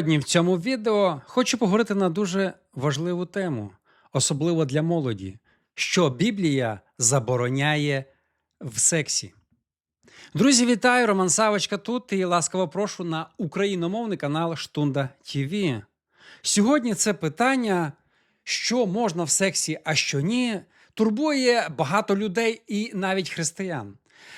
Сьогодні в цьому відео хочу поговорити на дуже важливу тему, особливо для молоді, що Біблія забороняє в сексі. Друзі, вітаю! Роман Савочка тут і ласкаво прошу на україномовний канал Штунда ТВ. Сьогодні це питання, що можна в сексі, а що ні, турбує багато людей і навіть християн.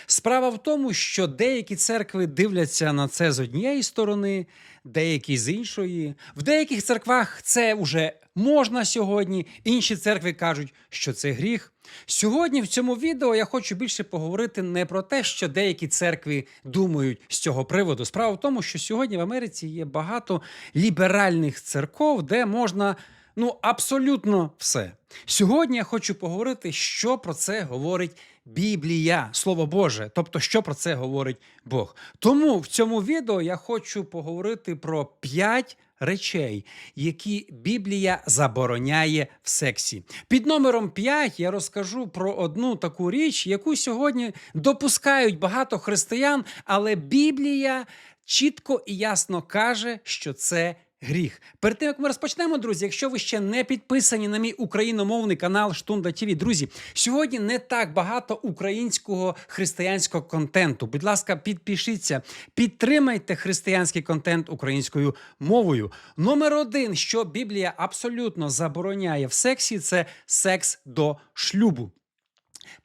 Справа в тому, що деякі церкви дивляться на це з однієї сторони, деякі з іншої. В деяких церквах це вже можна сьогодні, інші церкви кажуть, що це гріх. Сьогодні в цьому відео я хочу більше поговорити не про те, що деякі церкви думають з цього приводу. Справа в тому, що сьогодні в Америці є багато ліберальних церков, де можна ну абсолютно все. Сьогодні я хочу поговорити, що про це говорить Біблія, Слово Боже, тобто, що про це говорить Бог. Тому в цьому відео я хочу поговорити про п'ять речей, які Біблія забороняє в сексі. Під номером 5 я розкажу про одну таку річ, яку сьогодні допускають багато християн, але Біблія чітко і ясно каже, що це гріх. Перед тим як ми розпочнемо, друзі, якщо ви ще не підписані на мій україномовний канал Штунда ТВ, друзі, сьогодні не так багато українського християнського контенту. Будь ласка, підпишіться, підтримайте християнський контент українською мовою. Номер один, що Біблія абсолютно забороняє в сексі, це секс до шлюбу.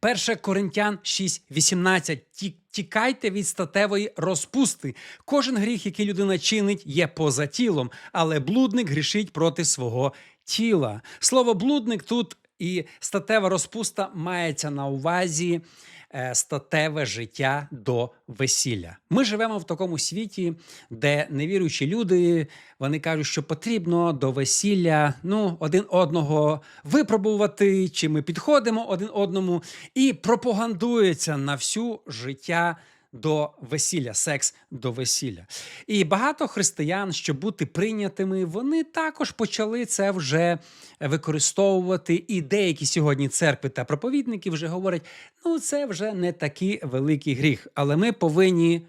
1 Коринтян 6,18. Ті- Тікайте від статевої розпусти. Кожен гріх, який людина чинить, є поза тілом, але блудник грішить проти свого тіла. Слово блудник тут і статева розпуста мається на увазі статеве життя до весілля. Ми живемо в такому світі, де невіруючі люди вони кажуть, що потрібно до весілля ну, один одного випробувати, чи ми підходимо один одному, і пропагандується на всю життя. До весілля, секс до весілля. І багато християн, щоб бути прийнятими, вони також почали це вже використовувати. І деякі сьогодні церкви та проповідники вже говорять: ну це вже не такий великий гріх. Але ми повинні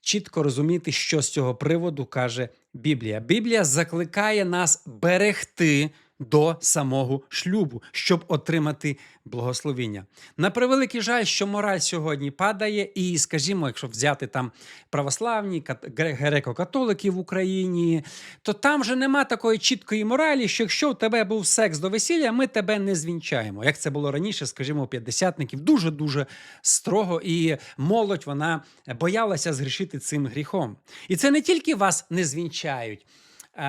чітко розуміти, що з цього приводу каже Біблія. Біблія закликає нас берегти до самого шлюбу, щоб отримати благословіння. На превеликий жаль, що мораль сьогодні падає, і, скажімо, якщо взяти там православні, кат- гре- греко-католики в Україні, то там же нема такої чіткої моралі, що якщо у тебе був секс до весілля, ми тебе не звінчаємо. Як це було раніше, скажімо, у п'ятдесятників, дуже дуже строго, і молодь вона боялася згрішити цим гріхом. І це не тільки вас не звінчають.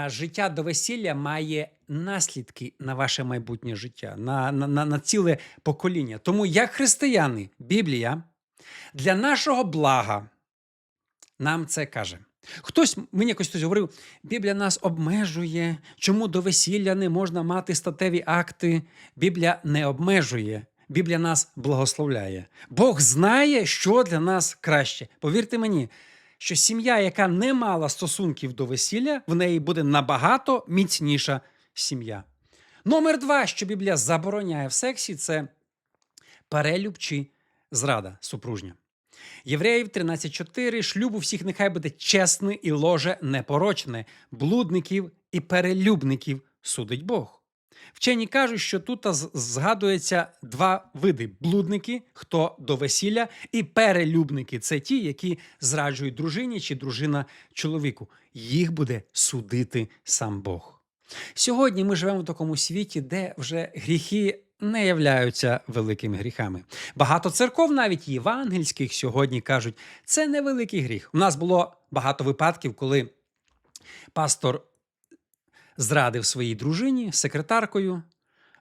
Життя до весілля має наслідки на ваше майбутнє життя, на, на, на, на ціле покоління. Тому, як християни, Біблія для нашого блага нам це каже. Хтось мені якось хтось говорив, Біблія нас обмежує, чому до весілля не можна мати статеві акти. Біблія не обмежує, Біблія нас благословляє. Бог знає, що для нас краще. Повірте мені, що сім'я, яка не мала стосунків до весілля, в неї буде набагато міцніша сім'я. Номер два, що Біблія забороняє в сексі, це перелюб чи зрада супружня. Євреїв 13.4 шлюб у всіх нехай буде чесне і ложе непорочне, блудників і перелюбників судить Бог. Вчені кажуть, що тут згадується два види: блудники, хто до весілля, і перелюбники це ті, які зраджують дружині чи дружина чоловіку. Їх буде судити сам Бог. Сьогодні ми живемо в такому світі, де вже гріхи не являються великими гріхами. Багато церков, навіть євангельських, сьогодні кажуть, це невеликий гріх. У нас було багато випадків, коли пастор зрадив своїй дружині, секретаркою,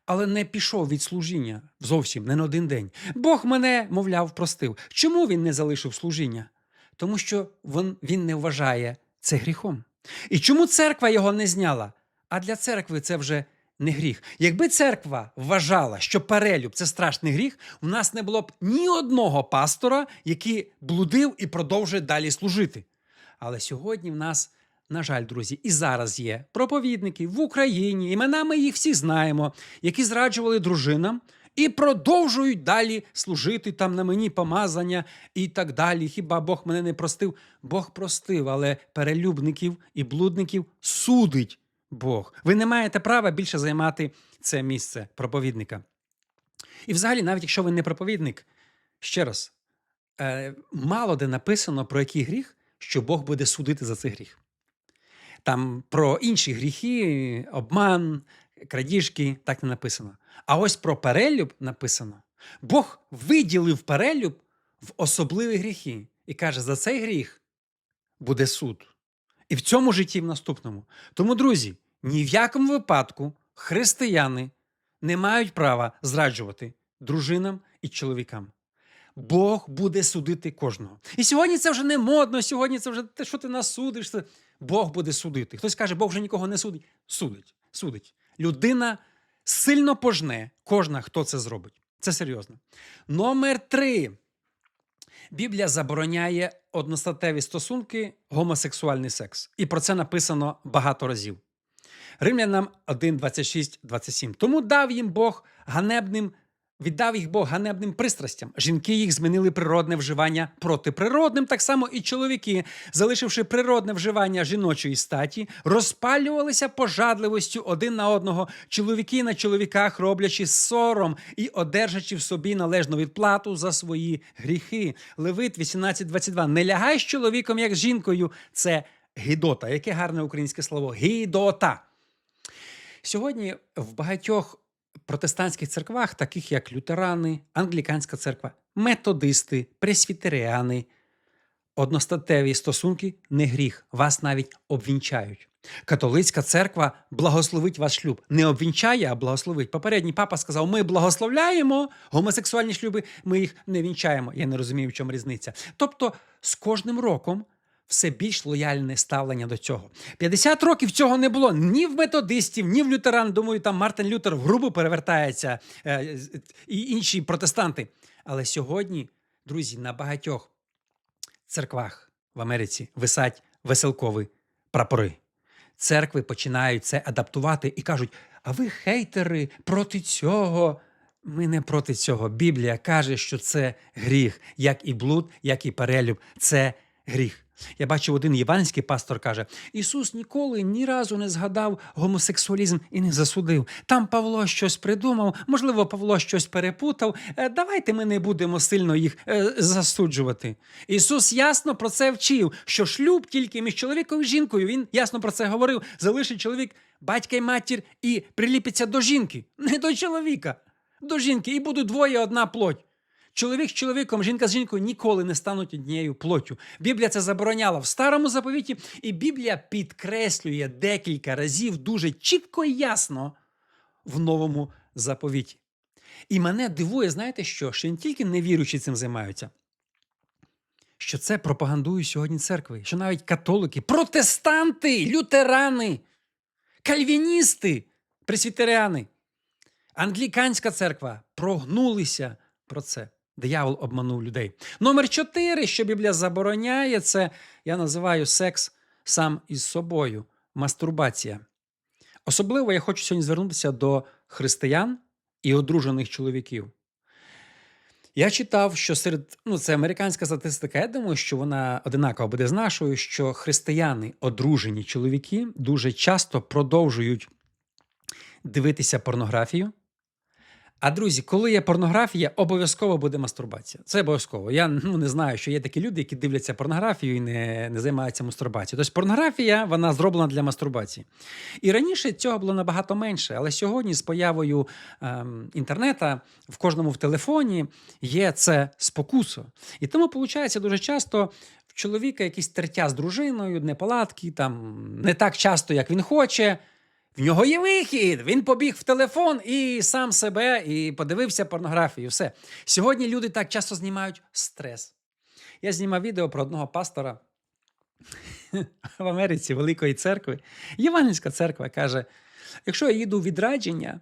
але не пішов від служіння зовсім не на один день. Бог мене, мовляв, простив. Чому він не залишив служіння? Тому що він, не вважає це гріхом. І чому церква його не зняла? А для церкви це вже не гріх. Якби церква вважала, що перелюб це страшний гріх, у нас не було б ні одного пастора, який блудив і продовжує далі служити. Але сьогодні в нас, на жаль, друзі, і зараз є проповідники в Україні, імена ми їх всі знаємо, які зраджували дружинам і продовжують далі служити там на мені помазання і так далі. Хіба Бог мене не простив? Бог простив, але перелюбників і блудників судить Бог. Ви не маєте права більше займати це місце проповідника. І взагалі, навіть якщо ви не проповідник, ще раз, е, мало де написано про який гріх, що Бог буде судити за цей гріх. Там про інші гріхи, обман, крадіжки, так не написано. А ось про перелюб написано. Бог виділив перелюб в особливі гріхи і каже: за цей гріх буде суд. І в цьому житті, і в наступному. Тому, друзі, ні в якому випадку християни не мають права зраджувати дружинам і чоловікам. Бог буде судити кожного. І сьогодні це вже не модно, сьогодні це вже те, що ти нас судиш. Це... Бог буде судити. Хтось каже, Бог вже нікого не судить. Судить. Судить. Людина сильно пожне кожна, хто це зробить. Це серйозно. Номер три. Біблія забороняє одностатеві стосунки, гомосексуальний секс. І про це написано багато разів. Римлянам 1, 26, 27. Тому дав їм Бог ганебним, віддав їх Бог ганебним пристрастям. Жінки їх змінили природне вживання протиприродним, так само і чоловіки, залишивши природне вживання жіночої статі, розпалювалися пожадливостю один на одного, чоловіки на чоловіках, роблячи сором і одержачи в собі належну відплату за свої гріхи. Левит 18.22. Не лягай з чоловіком, як з жінкою. Це гідота. Яке гарне українське слово? Гідота. Сьогодні в багатьох протестантських церквах, таких як лютерани, англіканська церква, методисти, пресвітеріани, одностатеві стосунки не гріх, вас навіть обвінчають. Католицька церква благословить ваш шлюб. Не обвінчає, а благословить. Попередній папа сказав: ми благословляємо гомосексуальні шлюби, ми їх не вінчаємо. Я не розумію, в чому різниця. Тобто, з кожним роком все більш лояльне ставлення до цього. 50 років цього не було ні в методистів, ні в лютеран. Думаю, там Мартин Лютер в грубу перевертається е, і інші протестанти. Але сьогодні, друзі, на багатьох церквах в Америці висять веселкові прапори. Церкви починають це адаптувати і кажуть: а ви хейтери проти цього. Ми не проти цього. Біблія каже, що це гріх, як і блуд, як і перелюб. Це гріх. Я бачив, один євангельський пастор каже: Ісус ніколи ні разу не згадав гомосексуалізм і не засудив. Там Павло щось придумав, можливо, Павло щось перепутав. Е, Давайте ми не будемо сильно їх е, засуджувати. Ісус ясно про це вчив, що шлюб тільки між чоловіком і жінкою. Він ясно про це говорив. Залишить чоловік батька і матір і приліпиться до жінки, не до чоловіка, до жінки, і будуть двоє одна плоть. Чоловік з чоловіком, жінка з жінкою ніколи не стануть однією плоттю. Біблія це забороняла в старому заповіті, і Біблія підкреслює декілька разів дуже чітко і ясно в новому заповіті. І мене дивує, знаєте що? Що не тільки невіруючі цим займаються, що це пропагандують сьогодні церкви, що навіть католики, протестанти, лютерани, кальвіністи, пресвітеріани, англіканська церква прогнулися про це. Диявол обманув людей. Номер чотири, що Біблія забороняє, це я називаю секс сам із собою, мастурбація. Особливо я хочу сьогодні звернутися до християн і одружених чоловіків. Я читав, що серед ну, це американська статистика. Я думаю, що вона одинаково буде з нашою, що християни, одружені чоловіки, дуже часто продовжують дивитися порнографію. А друзі, коли є порнографія, обов'язково буде мастурбація. Це обов'язково. Я ну, не знаю, що є такі люди, які дивляться порнографію і не, не займаються мастурбацією. Тобто порнографія вона зроблена для мастурбації. І раніше цього було набагато менше, але сьогодні з появою ем, інтернета в кожному в телефоні є це спокусо. І тому виходить дуже часто. В чоловіка якісь тертя з дружиною, неполадки, там не так часто, як він хоче. В нього є вихід. Він побіг в телефон і сам себе, і подивився порнографію. Все. Сьогодні люди так часто знімають стрес. Я знімав відео про одного пастора в Америці Великої церкви. Євангельська церква каже: якщо я їду відрадження,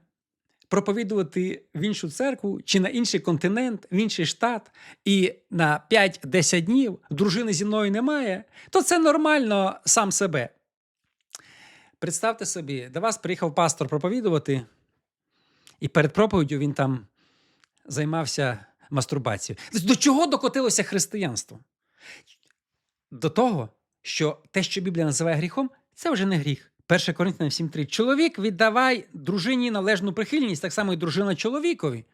проповідувати в іншу церкву чи на інший континент, в інший штат, і на 5-10 днів дружини зі мною немає, то це нормально сам себе. Представте собі, до вас приїхав пастор проповідувати, і перед проповіддю він там займався мастурбацією. До чого докотилося християнство? До того, що те, що Біблія називає гріхом, це вже не гріх. 1 Коринтянам 7.3. Чоловік віддавай дружині належну прихильність, так само і дружина чоловікові.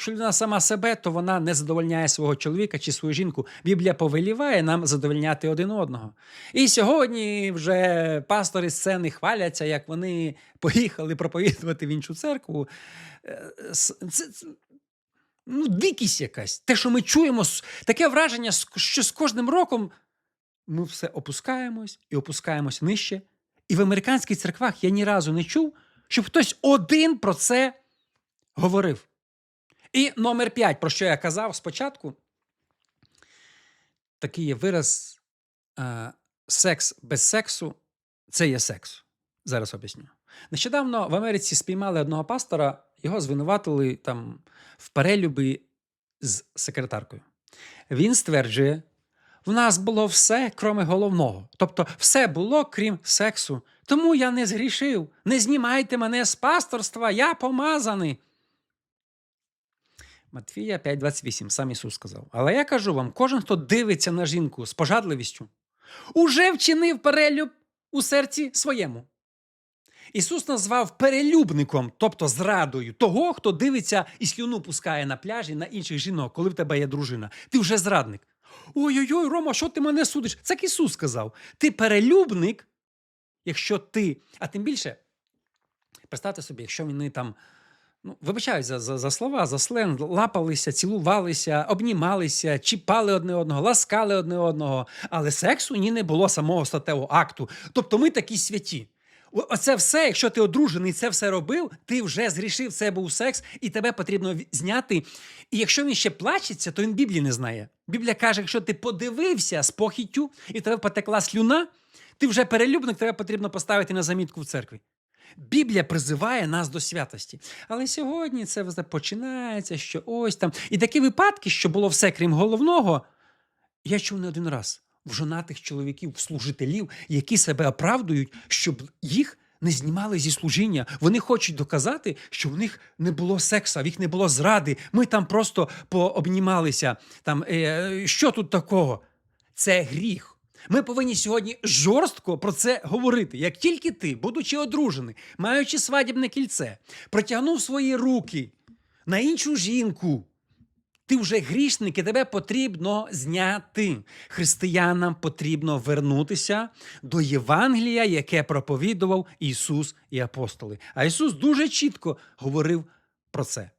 Якщо людина сама себе, то вона не задовольняє свого чоловіка чи свою жінку. Біблія повеліває нам задовольняти один одного. І сьогодні вже пастори сцени хваляться, як вони поїхали проповідувати в іншу церкву. Е, Це, ну, дикість якась. Те, що ми чуємо, таке враження, що з кожним роком ми все опускаємось і опускаємось нижче. І в американських церквах я ні разу не чув, щоб хтось один про це говорив. І номер п'ять, про що я казав спочатку, такий є вираз е, секс без сексу це є секс. Зараз об'ясню. Нещодавно в Америці спіймали одного пастора, його звинуватили там в перелюбі з секретаркою. Він стверджує, в нас було все, кроме головного. Тобто, все було, крім сексу. Тому я не згрішив. Не знімайте мене з пасторства, я помазаний. Матвія 5.28, сам Ісус сказав. Але я кажу вам: кожен, хто дивиться на жінку з пожадливістю, уже вчинив перелюб у серці своєму. Ісус назвав перелюбником, тобто зрадою, того, хто дивиться і слюну пускає на пляжі на інших жінок, коли в тебе є дружина. Ти вже зрадник. Ой-ой-ой, Рома, що ти мене судиш? Це Ісус сказав. Ти перелюбник, якщо ти, а тим більше, представте собі, якщо вони там, ну, вибачаю за, за, за слова, за сленг, лапалися, цілувалися, обнімалися, чіпали одне одного, ласкали одне одного, але сексу ні не було самого статевого акту. Тобто ми такі святі. Оце все, якщо ти одружений, це все робив, ти вже зрішив, це був секс, і тебе потрібно зняти. І якщо він ще плачеться, то він Біблії не знає. Біблія каже, якщо ти подивився з похіттю і тебе потекла слюна, ти вже перелюбник, тебе потрібно поставити на замітку в церкві. Біблія призиває нас до святості. Але сьогодні це починається, що ось там. І такі випадки, що було все крім головного, я чув не один раз в жонатих чоловіків, в служителів, які себе оправдують, щоб їх не знімали зі служіння. Вони хочуть доказати, що в них не було сексу, в них не було зради. Ми там просто пообнімалися. Там, е, що тут такого? Це гріх. Ми повинні сьогодні жорстко про це говорити. Як тільки ти, будучи одружений, маючи свадібне кільце, протягнув свої руки на іншу жінку, ти вже грішник, і тебе потрібно зняти. Християнам потрібно вернутися до Євангелія, яке проповідував Ісус і апостоли. А Ісус дуже чітко говорив про це.